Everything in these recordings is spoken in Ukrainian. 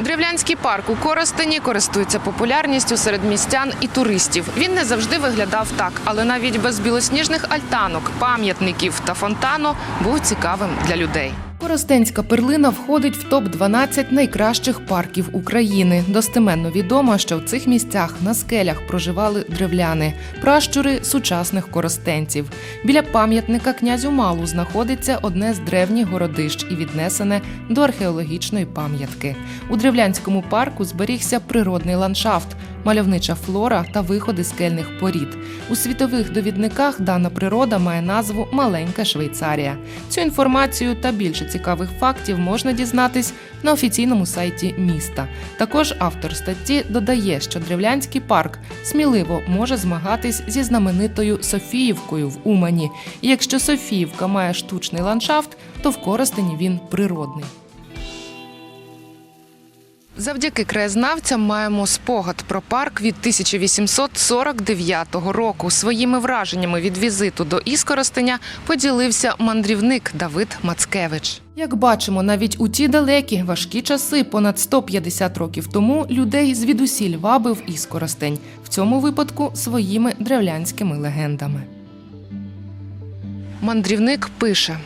Древлянський парк у Коростені користується популярністю серед містян і туристів. Він не завжди виглядав так, але навіть без білосніжних альтанок, пам'ятників та фонтану був цікавим для людей. Коростенська перлина входить в топ 12 найкращих парків України. Достеменно відомо, що в цих місцях на скелях проживали древляни, пращури сучасних коростенців. Біля пам'ятника князю Малу знаходиться одне з древніх городищ і віднесене до археологічної пам'ятки. У древлянському парку зберігся природний ландшафт, мальовнича флора та виходи скельних порід. У світових довідниках дана природа має назву Маленька Швейцарія. Цю інформацію та більше цікавих фактів можна дізнатись на офіційному сайті міста. Також автор статті додає, що древлянський парк сміливо може змагатись зі знаменитою Софіївкою в Умані. І якщо Софіївка має штучний ландшафт, то в Коростені він природний. Завдяки краєзнавцям маємо спогад про парк від 1849 року. Своїми враженнями від візиту до Іскоростеня поділився мандрівник Давид Мацкевич. Як бачимо, навіть у ті далекі важкі часи, понад 150 років тому, людей звідусіль вабив Іскоростень. В цьому випадку своїми древлянськими легендами. Мандрівник пише.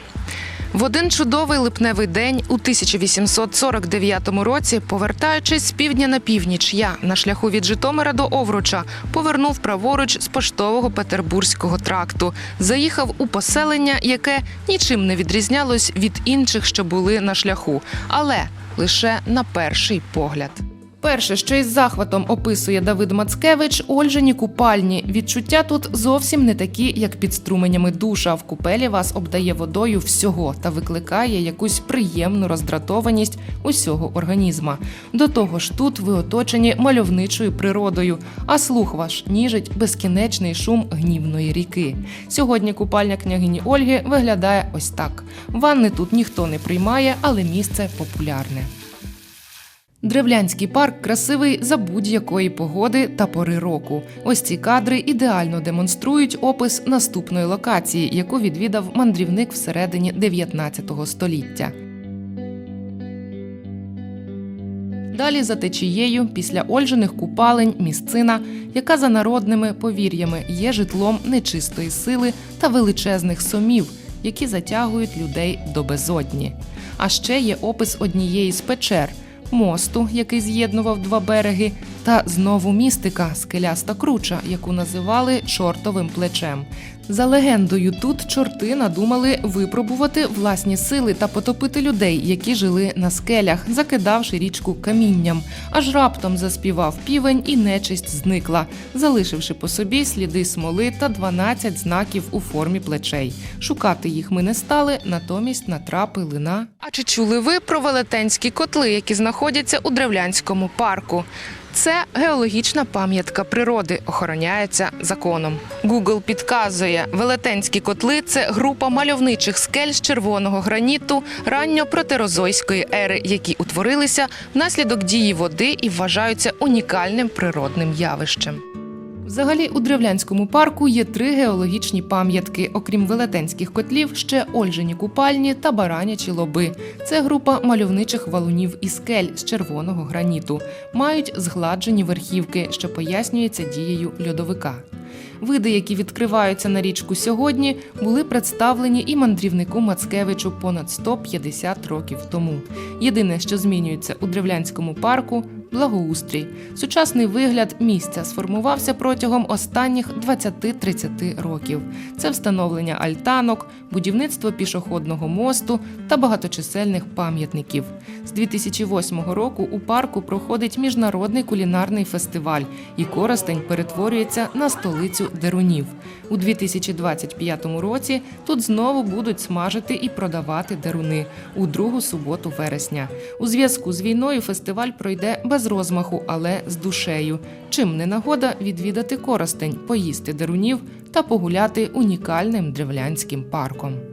В один чудовий липневий день у 1849 році, повертаючись з півдня на північ, я на шляху від Житомира до Овруча повернув праворуч з поштового Петербурзького тракту, заїхав у поселення, яке нічим не відрізнялось від інших, що були на шляху, але лише на перший погляд. Перше, що із захватом описує Давид Мацкевич, Ольжені купальні. Відчуття тут зовсім не такі, як під струменями душа. В купелі вас обдає водою всього та викликає якусь приємну роздратованість усього організма. До того ж, тут ви оточені мальовничою природою, а слух ваш ніжить безкінечний шум гнівної ріки. Сьогодні купальня княгині Ольги виглядає ось так: ванни тут ніхто не приймає, але місце популярне. Древлянський парк красивий за будь-якої погоди та пори року. Ось ці кадри ідеально демонструють опис наступної локації, яку відвідав мандрівник всередині 19 століття. Далі за течією, після Ольжених купалень, місцина, яка за народними повір'ями є житлом нечистої сили та величезних сомів, які затягують людей до безодні. А ще є опис однієї з печер мосту, який з'єднував два береги, та знову містика скеляста круча, яку називали чортовим плечем. За легендою, тут чорти надумали випробувати власні сили та потопити людей, які жили на скелях, закидавши річку камінням. Аж раптом заспівав півень, і нечисть зникла, залишивши по собі сліди смоли та 12 знаків у формі плечей. Шукати їх ми не стали, натомість натрапили на. А чи чули ви про велетенські котли, які знаходяться у древлянському парку? Це геологічна пам'ятка природи, охороняється законом. Google підказує, велетенські котли це група мальовничих скель з червоного граніту ранньопротерозойської ери, які утворилися внаслідок дії води і вважаються унікальним природним явищем. Взагалі у древлянському парку є три геологічні пам'ятки. Окрім велетенських котлів, ще Ольжені купальні та баранячі лоби. Це група мальовничих валунів і скель з червоного граніту. Мають згладжені верхівки, що пояснюється дією льодовика. Види, які відкриваються на річку сьогодні, були представлені і мандрівнику Мацкевичу понад 150 років тому. Єдине, що змінюється у древлянському парку благоустрій. Сучасний вигляд місця сформувався протягом останніх 20-30 років. Це встановлення альтанок, будівництво пішохідного мосту та багаточисельних пам'ятників. З 2008 року у парку проходить міжнародний кулінарний фестиваль, і Коростень перетворюється на столицю дерунів. У 2025 році тут знову будуть смажити і продавати деруни у другу суботу вересня. У зв'язку з війною фестиваль пройде без розмаху, але з душею. Чим не нагода відвідати Коростень, поїсти дерунів та погуляти унікальним древлянським парком.